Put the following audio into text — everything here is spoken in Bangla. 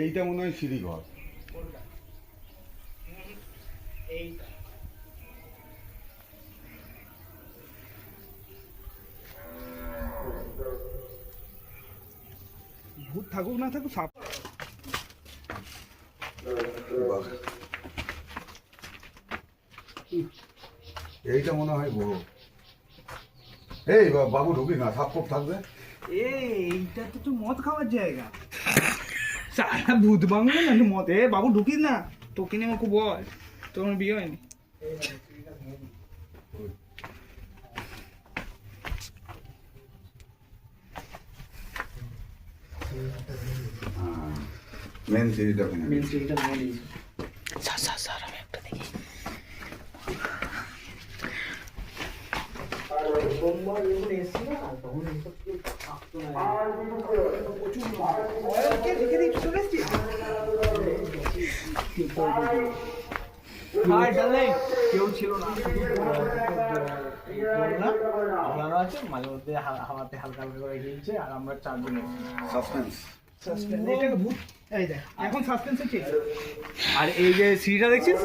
এইটা মনে হয় সিঁড়িঘর। এইটা ভূত থাকুক না থাকুক সাপ এইটা মনে হয় বড়। এই বা- বাবু ঢুকি না সাপ খোপ থাকবে। এই এইটা তো তো মদ খাওয়ার জায়গা। সারা ভূত বাংলা না মদ। এ বাবু ঢুকিস না তোকে নিয়ে আমাকে বল। তোমার বিয়ে হয়নি? মেন ভেঙে মেন দিয়েছে। স্যার স্যার স্যার আমি একটা দেখি। সোমবার যখন এসছি না তখন এইসব কেউ থাকতো না। কে রেখে দিয়ে চলে এসছিস? হাই ডার্লিং কেউ ছিল না। লাগানো আছে মাঝে মধ্যে হাওয়াতে হালকা হালকা করে গিয়েছে আর আমরা চারজন। সাসপেন্স সাসপেন্স এটা ভূত। এই দেখ এখন সাসপেন্সে ঠিক আর এই যে সিঁড়িটা দেখছিস?